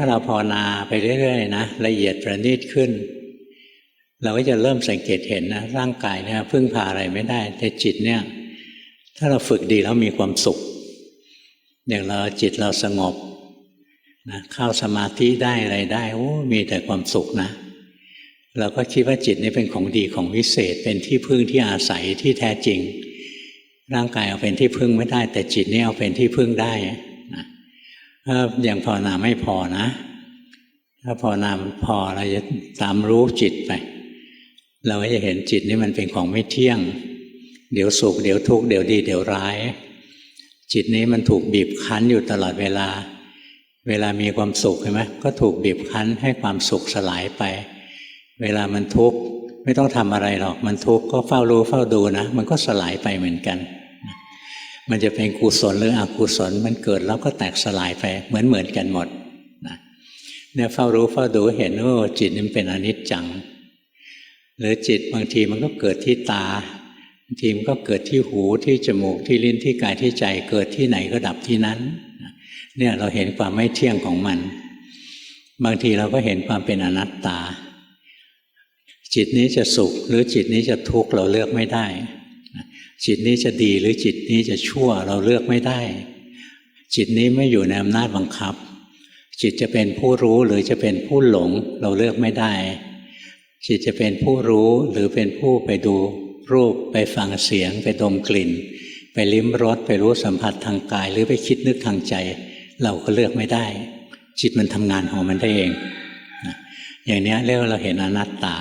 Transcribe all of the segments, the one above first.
ถ้าเราภาวนาไปเรื่อยๆนะละเอียดประณีตขึ้น เราก็จะเริ่มสังเกตเห็นนะร่างกายเนี่ยพึ่งพาอะไรไม่ได้ แต่จิตเนี่ย ถ้าเราฝึกดีแล้วมีความสุข อย่างเราจิตเราสงบนะเข้าสมาธิได้อะไรได้โอ้มีแต่ความสุขนะเราก็คิดว่าจิตนี่เป็นของดีของวิเศษ เป็นที่พึ่งที่อาศัยที่แท้จริง ร่างกายเอาเป็นที่พึ่งไม่ได้ แต่จิตนี่เอาเป็นที่พึ่งได้ ถ้ายังภาวนาไม่พอนะ ถ้าภาวนาพอเราจะตามรู้จิตไป เราก็จะเห็นจิตนี่มันเป็นของไม่เที่ยง เดี๋ยวสุขเดี๋ยวทุกข์เดี๋ยวดีเดี๋ยวร้าย จิตนี้มันถูกบีบคั้นอยู่ตลอดเวลา เวลามีความสุขใช่ไหมก็ถูกบีบคั้นให้ความสุขสลายไป เวลามันทุกข์ไม่ต้องทำอะไรหรอก มันทุกข์ก็เฝ้ารู้เฝ้าดูนะ มันก็สลายไปเหมือนกัน มันจะเป็นกุศลหรืออกุศลมันเกิดแล้วก็แตกสลายไปเหมือนเหมือนกันหมดนะเนี่ยเฝ้ารู้เฝ้าดูเห็นว่าจิตนี่มันเป็นอนิจจัง หรือจิตบางทีมันก็เกิดที่ตาบางทีมันก็เกิดที่หูที่จมูกที่ลิ้นที่กายที่ใจ เกิดที่ไหนก็ดับที่นั้นเนี่ยเราเห็นความไม่เที่ยงของมัน บางทีเราก็เห็นความเป็นอนัตตา จิตนี้จะสุขหรือจิตนี้จะทุกข์เราเลือกไม่ได้ จิตนี้จะดีหรือจิตนี้จะชั่วเราเลือกไม่ได้ จิตนี้ไม่อยู่ในอำนาจบังคับ จิตจะเป็นผู้รู้หรือจะเป็นผู้หลง เราเลือกไม่ได้ จิตจะเป็นผู้รู้หรือเป็นผู้ไปดูรูปไปฟังเสียง ไปดมกลิ่น ไปลิ้มรสไปรู้สัมผัสทางกาย หรือไปคิดนึกทางใจ เราก็เลือกไม่ได้ จิตมันทำงานของมันได้เอง อย่างนี้เรียกว่าเราเห็นอนัตตา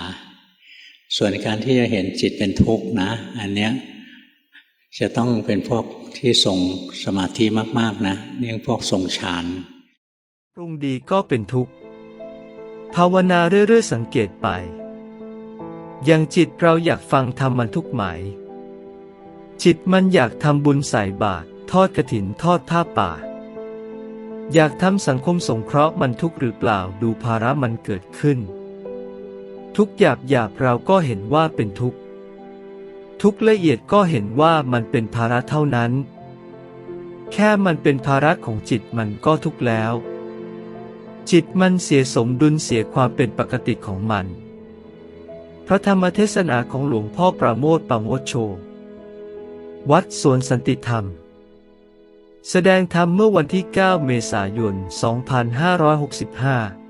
ส่วนการที่จะเห็นจิตเป็นทุกข์นะ อันเนี้ย จะต้องเป็นพวกที่ทรงสมาธิมากๆนะเนี่ยพวกทรงฌานปรุงดีก็เป็นทุกข์ ภาวนาเรื่อยๆสังเกตไปอย่างจิตเราอยากฟังธรรมมันทุกไหม จิตมันอยากทำบุญใส่บาตรทอดกระถินทอดผ้าป่า อยากทำสังคมสงเคราะห์มันทุกข์หรือเปล่าดูภาระมันเกิดขึ้น ทุกหยาบหยาบเราก็เห็นว่าเป็นทุกข์ ทุกละเอียดก็เห็นว่ามันเป็นภาระเท่านั้น แค่มันเป็นภาระของจิตมันก็ทุกแล้ว จิตมันเสียสมดุลเสียความเป็นปกติของมัน พระธรรมเทศนาของหลวงพ่อประโมทปราโมชโช วัดสวนสันติธรรม แสดงธรรมเมื่อวันที่ 9 เมษายน 2565